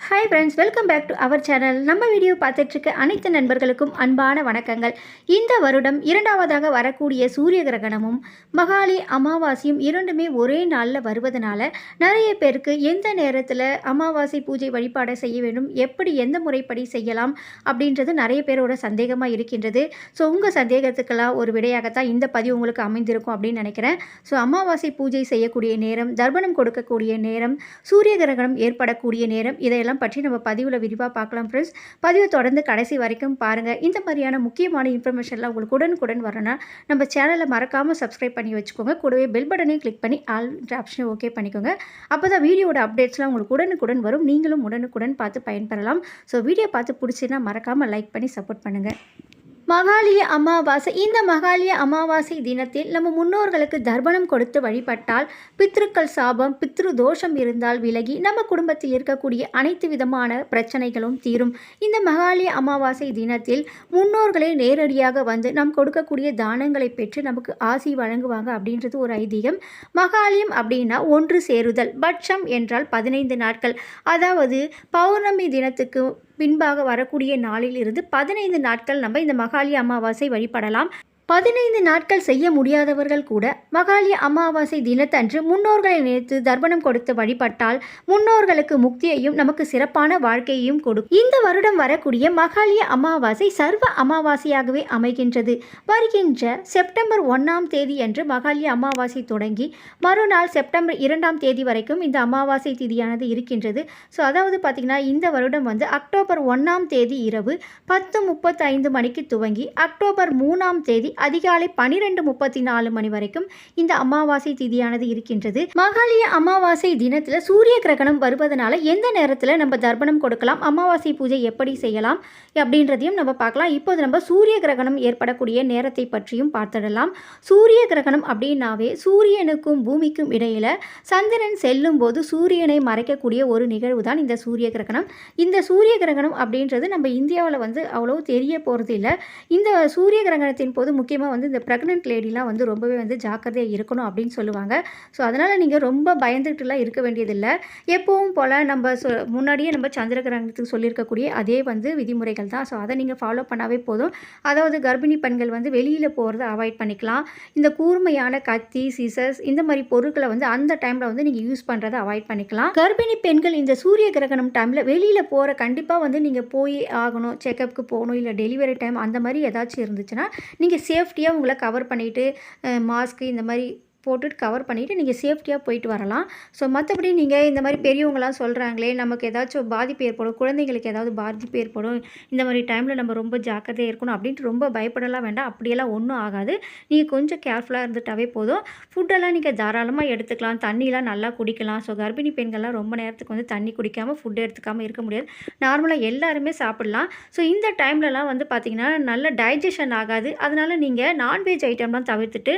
Hi friends welcome back to our channel நம்ம video பார்த்துட்ருக்க அனைத்து நண்பர்களுக்கும் அன்பான வணக்கங்கள். இந்த வருடம் இரண்டாவதாக வரக்கூடிய சூரிய கிரகணமும் மகாலி அமாவாசையும் இரண்டுமே ஒரே நாளில் வருவதனால நிறைய பேருக்கு எந்த நேரத்தில் அமாவாசை பூஜை வழிபாடை செய்ய வேண்டும் எப்படி எந்த முறைப்படி செய்யலாம் அப்படின்றது நிறைய பேரோட சந்தேகமாக இருக்கின்றது. ஸோ உங்கள் சந்தேகத்துக்கெல்லாம் ஒரு விடையாகத்தான் இந்த பதிவு உங்களுக்கு அமைந்திருக்கும் அப்படின்னு நினைக்கிறேன். ஸோ அமாவாசை பூஜை செய்யக்கூடிய நேரம் தர்ப்பணம் கொடுக்கக்கூடிய நேரம் சூரிய கிரகணம் ஏற்படக்கூடிய நேரம் இதையெல்லாம் பற்றி நம்ம பதிவில் விரிவாக பார்க்கலாம் ஃப்ரெண்ட்ஸ் பதிவை தொடர்ந்து கடைசி வரைக்கும் பாருங்கள் இந்த மாதிரியான முக்கியமான இன்ஃபர்மேஷன்லாம் உங்களுக்கு உடனுக்குடன் வரணும்னா நம்ம சேனலை மறக்காமல் சப்ஸ்கிரைப் பண்ணி வச்சுக்கோங்க. கூடவே பெல் பட்டனையும் கிளிக் பண்ணி ஆல் ஆப்ஷனை ஓகே பண்ணிக்கோங்க. அப்போ தான் வீடியோட அப்டேட்ஸ்லாம் உங்களுக்கு உடனுக்குடன் வரும். நீங்களும் உடனுக்குடன் பார்த்து பயன்பெறலாம். ஸோ வீடியோ பார்த்து பிடிச்சின்னா மறக்காமல் லைக் பண்ணி சப்போர்ட் பண்ணுங்கள் மகாலிய அமாவாசை இந்த மகாலிய அமாவாசை தினத்தில் நம்ம முன்னோர்களுக்கு தர்ப்பணம் கொடுத்து வழிபட்டால் பித்ருக்கள் சாபம் பித்ரு தோஷம் இருந்தால் விலகி நம்ம குடும்பத்தில் இருக்கக்கூடிய அனைத்து விதமான பிரச்சனைகளும் தீரும். இந்த மகாலிய அமாவாசை தினத்தில் முன்னோர்களே நேரடியாக வந்து நாம் கொடுக்கக்கூடிய தானங்களை பெற்று நமக்கு ஆசி வழங்குவாங்க அப்படின்றது ஒரு ஐதீகம். மகாலியம் அப்படின்னா ஒன்று சேருதல் பட்சம் என்றால் பதினைந்து நாட்கள். அதாவது பௌர்ணமி தினத்துக்கு பின்பாக வரக்கூடிய நாளில் இருந்து பதினைந்து நாட்கள் நம்ம இந்த மகாலி அமாவாசை வழிபடலாம். பதினைந்து நாட்கள் செய்ய முடியாதவர்கள் கூட மகாலி அமாவாசை தினத்தன்று முன்னோர்களை நினைத்து தர்ப்பணம் கொடுத்து வழிபட்டால் முன்னோர்களுக்கு முக்தியையும் நமக்கு சிறப்பான வாழ்க்கையையும் கொடுக்கும் இந்த வருடம் வரக்கூடிய மகாலிய அமாவாசை சர்வ அமாவாசையாகவே அமைகின்றது. வருகின்ற செப்டம்பர் ஒன்றாம் தேதி அன்று மகாலிய அமாவாசை தொடங்கி மறுநாள் செப்டம்பர் இரண்டாம் தேதி வரைக்கும் இந்த அமாவாசை திதியானது இருக்கின்றது. ஸோ அதாவது பார்த்திங்கன்னா இந்த வருடம் வந்து அக்டோபர் ஒன்றாம் தேதி இரவு பத்து முப்பத்தைந்து மணிக்கு துவங்கி அக்டோபர் மூணாம் தேதி அதிகாலை பனிரெண்டு முப்பத்தி நாலு மணி வரைக்கும் இந்த அமாவாசை திதியானது இருக்கின்றது. மகாலய அமாவாசை தினத்தில் சூரிய கிரகணம் வருவதனால எந்த நேரத்தில் நம்ம தர்ப்பணம் கொடுக்கலாம் அமாவாசை பூஜை எப்படி செய்யலாம் அப்படின்றதையும் நம்ம பார்க்கலாம். இப்போது நம்ம சூரிய கிரகணம் ஏற்படக்கூடிய நேரத்தை பற்றியும் பார்த்துடலாம். சூரிய கிரகணம் அப்படின்னாவே சூரியனுக்கும் பூமிக்கும் இடையில சந்திரன் செல்லும் போது சூரியனை மறைக்கக்கூடிய ஒரு நிகழ்வு தான் இந்த சூரிய கிரகணம். இந்த சூரிய கிரகணம் அப்படின்றது நம்ம இந்தியாவில் வந்து அவ்வளோ தெரிய போகிறது இல்லை இந்த சூரிய கிரகணத்தின் போது முக்கிய முக்கியமாக வந்து இந்த ப்ரெக்னென்ட் லேடிலாம் வந்து ரொம்பவே வந்து ஜாக்கிரதையாக இருக்கணும் அப்படின்னு சொல்லுவாங்க. ஸோ அதனால் நீங்கள் ரொம்ப பயந்துட்டுலாம் இருக்க வேண்டியதில்லை. எப்பவும் போல் நம்ம சொ முன்னாடியே நம்ம சந்திர கிரகணத்துக்கு சொல்லியிருக்கக்கூடிய அதே வந்து விதிமுறைகள் தான். ஸோ அதை நீங்கள் ஃபாலோ பண்ணாவே போதும். அதாவது கர்ப்பிணி பெண்கள் வந்து வெளியில் போகிறத அவாய்ட் பண்ணிக்கலாம். இந்த கூர்மையான கத்தி சீசஸ் இந்த மாதிரி பொருட்களை வந்து அந்த டைமில் வந்து நீங்கள் யூஸ் பண்ணுறதை அவாய்ட் பண்ணிக்கலாம். கர்ப்பிணி பெண்கள் இந்த சூரிய கிரகணம் டைமில் வெளியில் போகிற கண்டிப்பாக வந்து நீங்கள் போய் ஆகணும். செக்கப்புக்கு போகணும் இல்லை டெலிவரி டைம் அந்த மாதிரி ஏதாச்சும் இருந்துச்சுன்னா நீங்கள் சேஃப் சேஃப்டியாக உங்களை கவர் பண்ணிவிட்டு மாஸ்க்கு இந்த மாதிரி போட்டுட்டு கவர் பண்ணிவிட்டு நீங்கள் சேஃப்டியாக போயிட்டு வரலாம். ஸோ மற்றபடி நீங்கள் இந்த மாதிரி பெரியவங்களாம் சொல்கிறாங்களே நமக்கு ஏதாச்சும் பாதிப்பு ஏற்படும் குழந்தைங்களுக்கு ஏதாவது பாதிப்பு ஏற்படும் இந்த மாதிரி டைமில் நம்ம ரொம்ப ஜாக்கிரதையாக இருக்கணும் அப்படின்ட்டு ரொம்ப பயப்படலாம் வேண்டாம். அப்படியெல்லாம் ஒன்றும் ஆகாது. நீங்கள் கொஞ்சம் கேர்ஃபுல்லாக இருந்துட்டாவே போதும். ஃபுட்டெல்லாம் நீங்கள் தாராளமாக எடுத்துக்கலாம். தண்ணியெலாம் நல்லா குடிக்கலாம். ஸோ கர்ப்பிணி பெண்கள்லாம் ரொம்ப நேரத்துக்கு வந்து தண்ணி குடிக்காமல் ஃபுட் எடுத்துக்காமல் இருக்க முடியாது. நார்மலாக எல்லாருமே சாப்பிட்லாம். ஸோ இந்த டைம்லலாம் வந்து பார்த்திங்கன்னா நல்ல டைஜஷன் ஆகாது. அதனால் நீங்கள் நான்வெஜ் ஐட்டம்லாம் தவிர்த்துட்டு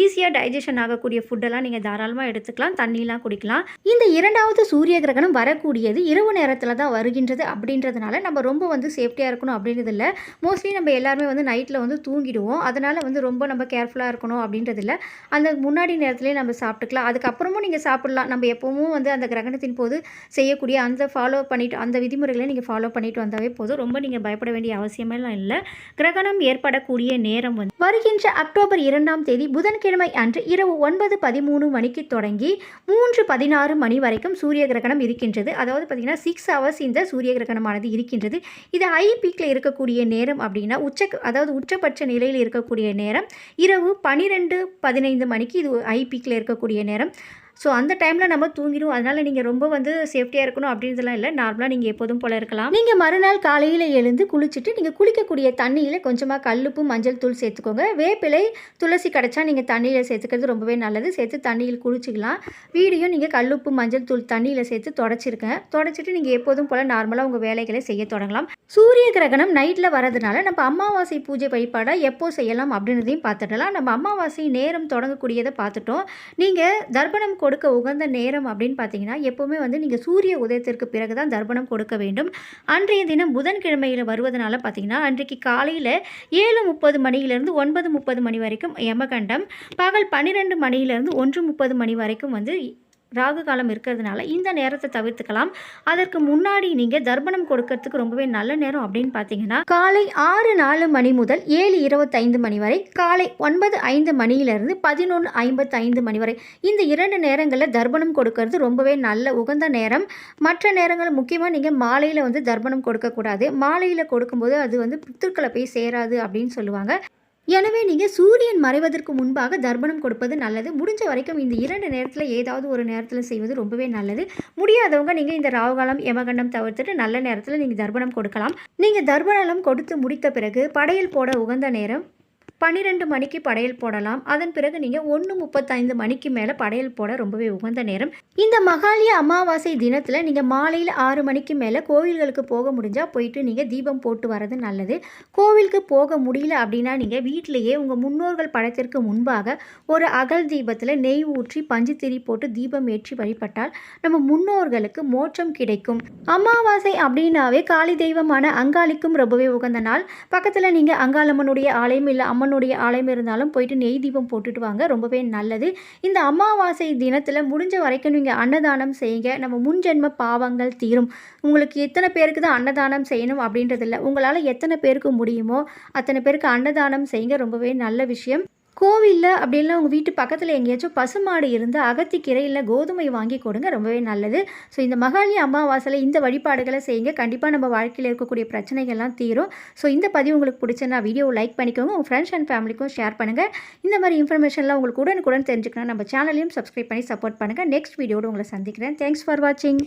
ஈஸியாக டைஜஷன் ஆகக்கூடிய ஃபுட்டெல்லாம் நீங்கள் தாராளமாக எடுத்துக்கலாம் தண்ணியெலாம் குடிக்கலாம். இந்த இரண்டாவது சூரிய கிரகணம் வரக்கூடியது இரவு நேரத்தில் தான் வருகின்றது அப்படின்றதுனால நம்ம ரொம்ப வந்து சேஃப்டியாக இருக்கணும் அப்படின்றது இல்லை மோஸ்ட்லி நம்ம எல்லாருமே வந்து நைட்டில் வந்து தூங்கிடுவோம். அதனால் வந்து ரொம்ப நம்ம கேர்ஃபுல்லாக இருக்கணும் அப்படின்றது இல்லை அந்த முன்னாடி நேரத்துலேயே நம்ம சாப்பிட்டுக்கலாம். அதுக்கப்புறமும் நீங்கள் சாப்பிட்லாம். நம்ம எப்போவும் வந்து அந்த கிரகணத்தின் போது செய்யக்கூடிய அந்த ஃபாலோ பண்ணிட்டு அந்த விதிமுறைகளை நீங்கள் ஃபாலோ பண்ணிட்டு வந்தாவே போதும். ரொம்ப நீங்கள் பயப்பட வேண்டிய அவசியமெல்லாம் இல்லை. கிரகணம் ஏற்படக்கூடிய நேரம் வந்து வருகின்ற அக்டோபர் இரண்டாம் தேதி புதன்கிழமை அன்று இரவு ஒன்பது பதிமூணு மணிக்கு தொடங்கி மூன்று பதினாறு மணி வரைக்கும் சூரிய கிரகணம் இருக்கின்றது. அதாவது பார்த்திங்கன்னா சிக்ஸ் ஹவர்ஸ் இந்த சூரிய கிரகணமானது இருக்கின்றது. இது ஹை பீக்கில் இருக்கக்கூடிய நேரம் அப்படின்னா உச்ச அதாவது உச்சபட்ச நிலையில் இருக்கக்கூடிய நேரம் இரவு பன்னிரெண்டு பதினைந்து மணிக்கு இது ஹை பீக்கில் இருக்கக்கூடிய நேரம். ஸோ அந்த டைமில் நம்ம தூங்கிடும் அதனால் நீங்கள் ரொம்ப வந்து சேஃப்டியாக இருக்கணும் அப்படின்றதுலாம் இல்லை. நார்மலாக நீங்கள் எப்போதும் போல் இருக்கலாம். நீங்கள் மறுநாள் காலையில் எழுந்து குளிச்சுட்டு நீங்கள் குளிக்கக்கூடிய தண்ணியில் கொஞ்சமாக கல்லுப்பு மஞ்சள் தூள் சேர்த்துக்கோங்க. வேப்பிலை துளசி கிடச்சா நீங்கள் தண்ணியில் சேர்த்துக்கிறது ரொம்பவே நல்லது. சேர்த்து தண்ணியில் குளிச்சிக்கலாம். வீடியும் நீங்கள் கல்லுப்பு மஞ்சள் தூள் தண்ணியில் சேர்த்து தொடச்சிருக்கேன் தொடச்சிட்டு நீங்கள் எப்போதும் போல் நார்மலாக உங்கள் வேலைகளை செய்ய தொடங்கலாம். சூரிய கிரகணம் நைட்டில் வரதுனால நம்ம அமாவாசை பூஜை வழிபாடாக எப்போ செய்யலாம் அப்படின்றதையும் பார்த்துடலாம். நம்ம அமாவாசை நேரம் தொடங்கக்கூடியதை பார்த்துட்டோம். நீங்கள் தர்ப்பணம் கொடுக்க உகந்த நேரம் அப்படின்னு பார்த்தீங்கன்னா எப்போவுமே வந்து நீங்கள் சூரிய உதயத்திற்கு பிறகு தான் தர்ப்பணம் கொடுக்க வேண்டும். அன்றைய தினம் புதன்கிழமையில் வருவதனால பார்த்தீங்கன்னா அன்றைக்கு காலையில் ஏழு முப்பது மணியிலேருந்து ஒன்பது முப்பது மணி வரைக்கும் யமகண்டம் பகல் பன்னிரெண்டு மணியிலேருந்து ஒன்று முப்பது மணி வரைக்கும் வந்து ராகு காலம் இருக்கிறதுனால இந்த நேரத்தை தவிர்த்துக்கலாம். அதற்கு முன்னாடி நீங்கள் தர்ப்பணம் கொடுக்கறதுக்கு ரொம்பவே நல்ல நேரம் அப்படின்னு பார்த்தீங்கன்னா காலை ஆறு நாலு மணி முதல் ஏழு இருபத்தைந்து மணி வரை காலை ஒன்பது ஐந்து மணியிலிருந்து பதினொன்று ஐம்பத்து ஐந்து மணி வரை இந்த இரண்டு நேரங்களில் தர்ப்பணம் கொடுக்கறது ரொம்பவே நல்ல உகந்த நேரம். மற்ற நேரங்களில் முக்கியமாக நீங்கள் மாலையில் வந்து தர்ப்பணம் கொடுக்கக்கூடாது. மாலையில் கொடுக்கும்போது அது வந்து பித்துக்களை போய் சேராது அப்படின்னு சொல்லுவாங்க. எனவே நீங்கள் சூரியன் மறைவதற்கு முன்பாக தர்ப்பணம் கொடுப்பது நல்லது. முடிஞ்ச வரைக்கும் இந்த இரண்டு நேரத்தில் ஏதாவது ஒரு நேரத்தில் செய்வது ரொம்பவே நல்லது. முடியாதவங்க நீங்கள் இந்த ராகுகாலம் யமகண்டம் தவிர்த்துட்டு நல்ல நேரத்தில் நீங்கள் தர்ப்பணம் கொடுக்கலாம். நீங்கள் தர்ப்பணம் கொடுத்து முடித்த பிறகு படையல் போட உகந்த நேரம் பன்னிரெண்டு மணிக்கு படையல் போடலாம். அதன் பிறகு நீங்கள் ஒன்று முப்பத்தைந்து மணிக்கு மேலே படையல் போட ரொம்பவே உகந்த நேரம். இந்த மகாலய அமாவாசை தினத்தில் நீங்கள் மாலையில் ஆறு மணிக்கு மேலே கோவில்களுக்கு போக முடிஞ்சால் போயிட்டு நீங்கள் தீபம் போட்டு வர்றது நல்லது. கோவிலுக்கு போக முடியல அப்படின்னா நீங்கள் வீட்டிலேயே உங்கள் முன்னோர்கள் படத்திற்கு முன்பாக ஒரு அகல் தீபத்தில் நெய் ஊற்றி பஞ்சு திரி போட்டு தீபம் ஏற்றி வழிபட்டால் நம்ம முன்னோர்களுக்கு மோட்சம் கிடைக்கும். அமாவாசை அப்படின்னாவே காளி தெய்வமான அங்காளிக்கும் ரொம்பவே உகந்த நாள். பக்கத்தில் நீங்கள் அங்காளம்மனுடைய ஆலயம் இல்லை அம்மனுடைய ஆலயம் இருந்தாலும் போயிட்டு நெய் தீபம் போட்டுட்டு வாங்க. ரொம்பவே நல்லது. இந்த அமாவாசை தினத்தில் முடிஞ்ச வரைக்கும் நீங்கள் அன்னதானம் செய்யுங்க. நம்ம முன்ஜென்ம பாவங்கள் தீரும். உங்களுக்கு எத்தனை பேருக்கு தான் அன்னதானம் செய்யணும் அப்படின்றது இல்லை உங்களால் எத்தனை பேருக்கு முடியுமோ அத்தனை பேருக்கு அன்னதானம் செய்யுங்க. ரொம்பவே நல்ல விஷயம். கோவிலில் அப்படின்லாம் உங்கள் வீட்டு பக்கத்தில் எங்கேயாச்சும் பசுமாடு இருந்து அகத்திக்கீரை இல்லை கோதுமை வாங்கி கொடுங்க ரொம்பவே நல்லது. ஸோ இந்த மகாலி அமாவாசையில் இந்த வழிபாடுகளை செய்யுங்க. கண்டிப்பாக நம்ம வாழ்க்கையில் இருக்கக்கூடிய பிரச்சனைகள்லாம் தீரும். ஸோ இந்த பதிவு உங்களுக்கு பிடிச்சிருந்தா வீடியோவை லைக் பண்ணிக்கோங்க. உங்கள் ஃப்ரெண்ட்ஸ் அண்ட் ஃபேமிலிக்கும் ஷேர் பண்ணுங்கள் இந்த மாதிரி இன்ஃபர்மேஷன்லாம் உங்களுக்கு உடனுக்குடன் தெரிஞ்சுக்கணும் நம்ம சேனலையும் சப்ஸ்கிரைப் பண்ணி சப்போர்ட் பண்ணுங்கள் நெக்ஸ்ட் வீடியோடு உங்களை சந்திக்கிறேன். தேங்க்ஸ் ஃபார் வாட்சிங்